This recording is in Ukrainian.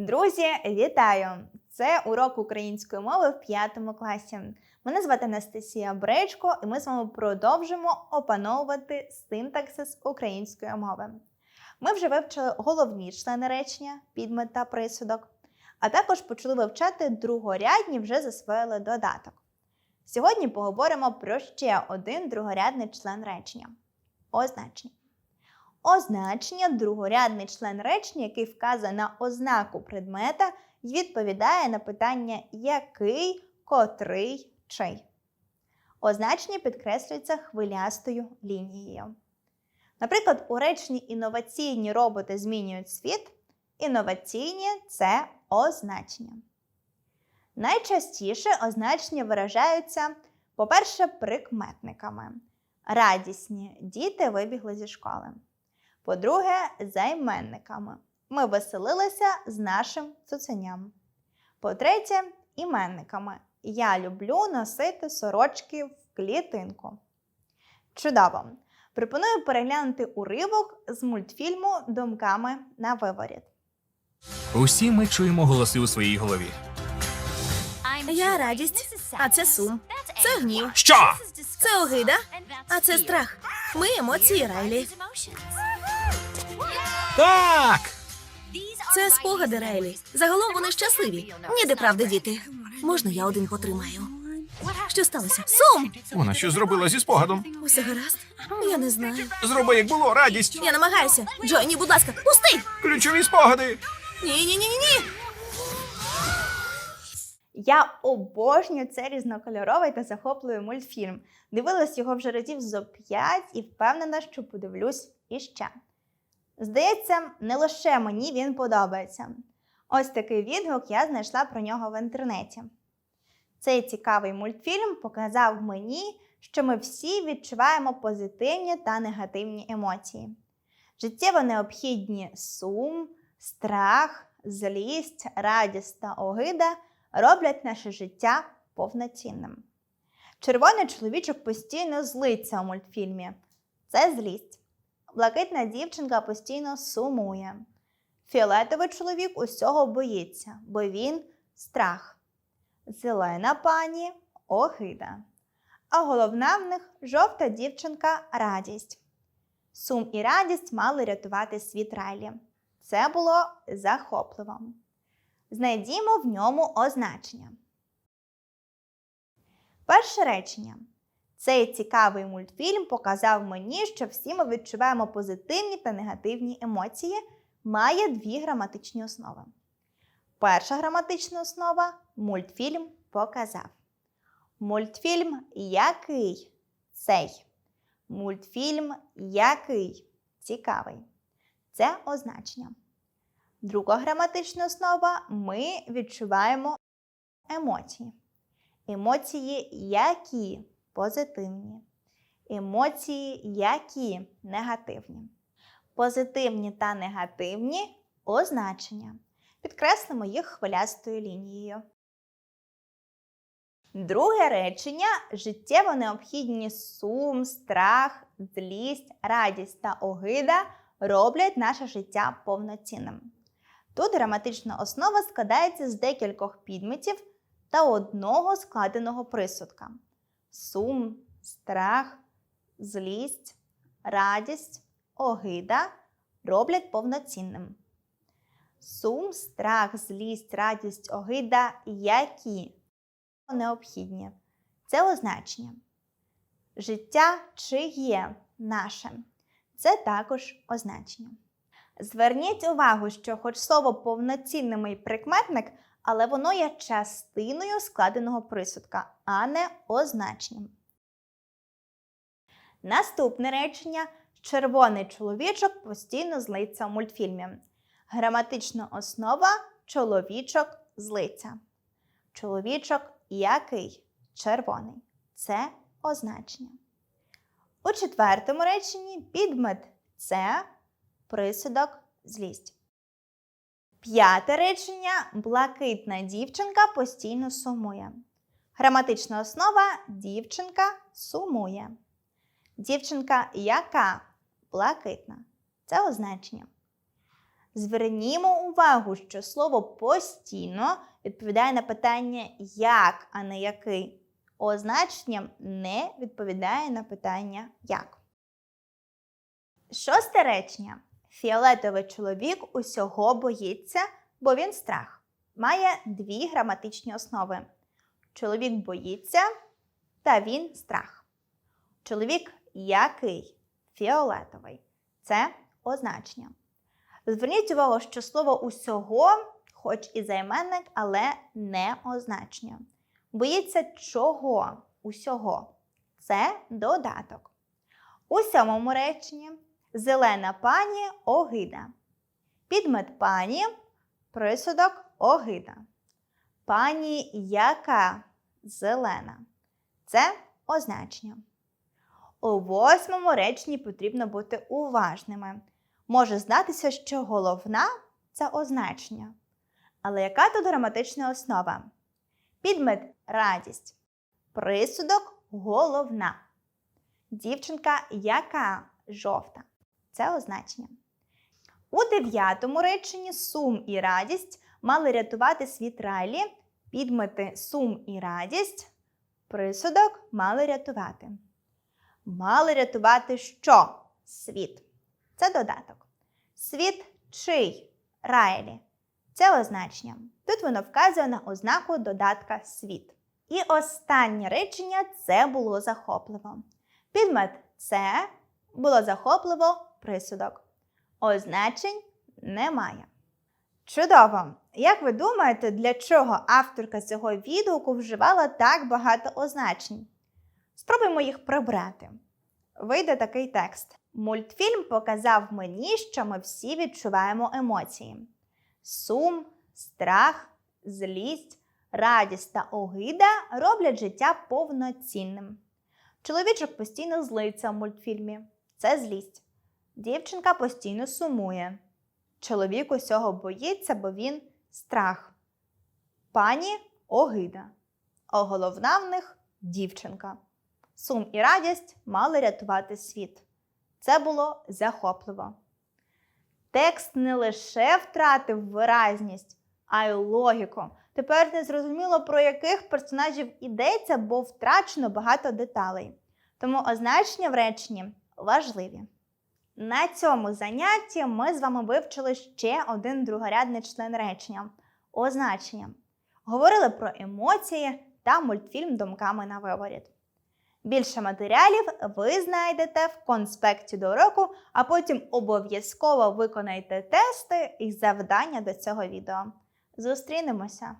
Друзі, вітаю! Це урок української мови в п'ятому класі. Мене звати Анастасія Бречко, і ми з вами продовжимо опановувати синтаксис української мови. Ми вже вивчили головні члени речення, підмет та присудок, а також почали вивчати другорядні, вже засвоїли додаток. Сьогодні поговоримо про ще один другорядний член речення означення. Означення другорядний член речення, який вказує на ознаку предмета і відповідає на питання який, котрий, чий. Означення підкреслюється хвилястою лінією. Наприклад, у реченні інноваційні роботи змінюють світ. Інноваційні це означення. Найчастіше означення виражаються, по-перше, прикметниками. Радісні діти вибігли зі школи. По-друге, займенниками. Ми веселилися з нашим цуценям. По-третє, іменниками. Я люблю носити сорочки в клітинку. Чудово! Пропоную переглянути уривок з мультфільму Думками на виворіт. Усі ми чуємо голоси у своїй голові. Я радість, а це сум. Це гнів. Що? Це огида, а це страх. Ми емоції Райлі. Так! Це спогади Райлі. Загалом вони щасливі. Ніде правди, діти. Можна я один потримаю? Що сталося? Сум! Вона що зробила зі спогадом? Усе гаразд? Я не знаю. Зроби, як було, радість! Я намагаюся. Джойні, будь ласка, пусти! Ключові спогади! Ні, ні, ні, ні. Я обожнюю цей різнокольоровий та захопливий мультфільм. Дивилась його вже разів зо п'ять і впевнена, що подивлюсь іще. Здається, не лише мені він подобається. Ось такий відгук я знайшла про нього в інтернеті. Цей цікавий мультфільм показав мені, що ми всі відчуваємо позитивні та негативні емоції. Життєво необхідні сум, страх, злість, радість та огида роблять наше життя повноцінним. Червоний чоловічок постійно злиться у мультфільмі. Це злість. Блакитна дівчинка постійно сумує. Фіолетовий чоловік усього боїться, бо він страх. Зелена пані огида. А головна в них жовта дівчинка радість. Сум і радість мали рятувати світ Райлі. Це було захопливо. Знайдімо в ньому означення. Перше речення. Цей цікавий мультфільм показав мені, що всі ми відчуваємо позитивні та негативні емоції, має дві граматичні основи. Перша граматична основа мультфільм показав. Мультфільм який цей. Мультфільм який цікавий. Це означення. Друга граматична основа ми відчуваємо емоції. Емоції які позитивні. Емоції які негативні. Позитивні та негативні означення. Підкреслимо їх хвилястою лінією. Друге речення життєво необхідні сум, страх, злість, радість та огида роблять наше життя повноцінним. Тут граматична основа складається з декількох підметів та одного складеного присудка: сум, страх, злість, радість, огида роблять повноцінним. Сум, страх, злість, радість, огида які необхідні. Це означення. Життя чи є наше. Це також означення. Зверніть увагу, що хоч слово повноцінний прикметник, але воно є частиною складеного присудка, а не означенням. Наступне речення червоний чоловічок постійно злиться в мультфільмі. Граматична основа чоловічок злиться. Чоловічок який? Червоний. Це означення. У четвертому реченні підмет це присудок злість. П'яте речення блакитна дівчинка постійно сумує. Граматична основа дівчинка сумує. Дівчинка яка блакитна. Це означення. Звернімо увагу, що слово постійно відповідає на питання як, а не який. Означенням не відповідає на питання як. Шосте речення. Фіолетовий чоловік усього боїться, бо він страх. Має дві граматичні основи. Чоловік боїться та він страх. Чоловік який? Фіолетовий. Це означення. Зверніть увагу, що слово усього, хоч і займенник, але не означення. Боїться чого? Усього. Це додаток. У сьомому реченні зелена пані огида. Підмет пані присудок огида. Пані яка зелена. Це означення. У восьмому реченні потрібно бути уважними. Може здатися, що головна це означення. Але яка тут граматична основа? Підмет радість. Присудок головна. Дівчинка яка жовта. Це означення. У дев'ятому реченні сум і радість мали рятувати світ Райлі, підмети сум і радість, присудок мали рятувати. Мали рятувати що? Світ. Це додаток. Світ чий? Райлі. Це означення. Тут воно вказує на ознаку додатка світ. І останнє речення це було захопливо. Підмет це було захопливо присудок. Означень немає. Чудово! Як ви думаєте, для чого авторка цього відгуку вживала так багато означень? Спробуємо їх прибрати. Вийде такий текст. Мультфільм показав мені, що ми всі відчуваємо емоції: сум, страх, злість, радість та огида роблять життя повноцінним. Чоловічок постійно злиться в мультфільмі. Це злість. Дівчинка постійно сумує. Чоловік усього боїться, бо він страх. Пані огида. А головна в них дівчинка. Сум і радість мали рятувати світ. Це було захопливо. Текст не лише втратив виразність, а й логіку. Тепер не зрозуміло, про яких персонажів йдеться, бо втрачено багато деталей. Тому означення в реченні важливі. На цьому занятті ми з вами вивчили ще один другорядний член речення означення. Говорили про емоції та мультфільм думками на виворіт. Більше матеріалів ви знайдете в конспекті до уроку, а потім обов'язково виконайте тести і завдання до цього відео. Зустрінемося!